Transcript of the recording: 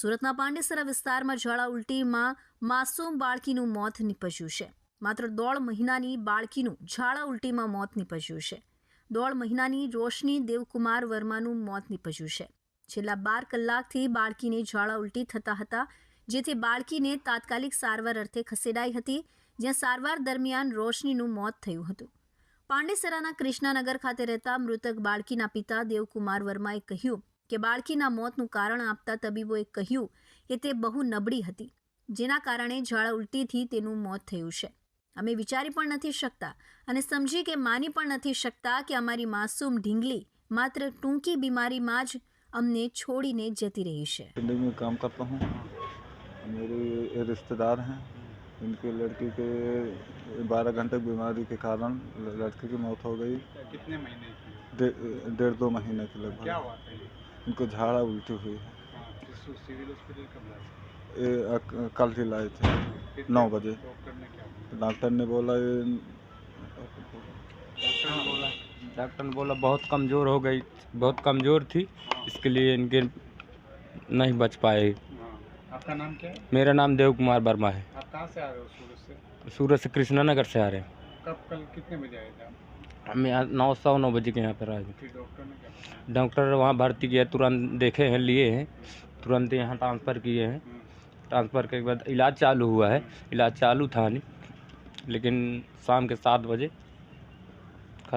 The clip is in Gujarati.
સુરતના પાંડેસરા વિસ્તારમાં ઝાડા ઉલટીમાં માસૂમ બાળકીનું મોત નીપજ્યું છે માત્ર દોઢ મહિનાની બાળકીનું ઝાડા ઉલટીમાં મોત નીપજ્યું છે દોઢ મહિનાની રોશની દેવકુમાર વર્માનું મોત નીપજ્યું છે છેલ્લા બાર કલાકથી બાળકીને ઝાડા ઉલટી થતા હતા જેથી બાળકીને તાત્કાલિક સારવાર અર્થે ખસેડાઈ હતી જ્યાં સારવાર દરમિયાન રોશનીનું મોત થયું હતું પાંડેસરાના કૃષ્ણાનગર ખાતે રહેતા મૃતક બાળકીના પિતા દેવકુમાર વર્માએ કહ્યું के बार की ना मौत નું કારણ આપતા તબીબોએ કહ્યું કે તે બહુ નબડી હતી જેના કારણે જાળ ઉલ્ટી થી તેનું મોત થયું છે અમે વિચારી પણ નથી શકતા અને સમજી કે માની પણ નથી શકતા કે અમારી માસૂમ ઢીંગલી માત્ર ટૂંકી બીમારી માં જ અમને છોડીને જતી રહી છે હું નું કામ કરતો હું मेरे रिश्तेदार हैं उनकी लड़की के 12 घंटे की बीमारी के कारण लड़की की मौत हो गई कितने महीने की डेढ़ दो महीने के लगभग क्या हुआ उनको झाड़ा उल्टी हुई है तो कल ही लाए थे नौ बजे डॉक्टर ने बोला डॉक्टर ने बोला बहुत कमज़ोर हो गई बहुत कमज़ोर थी हाँ। इसके लिए इनके नहीं बच पाए हाँ। आपका नाम क्या है मेरा नाम देव कुमार वर्मा है आप कहाँ से आ रहे हो सूरत से सूरत से कृष्णा नगर से आ रहे हैं कब कल कितने बजे आए थे आप हम यहाँ नौ सौ नौ बजे के यहाँ पर आए डॉक्टर वहाँ भर्ती किया तुरंत देखे हैं लिए हैं तुरंत यहाँ ट्रांसफ़र किए हैं ट्रांसफ़र के बाद इलाज चालू हुआ है इलाज चालू था लेकिन शाम के सात बजे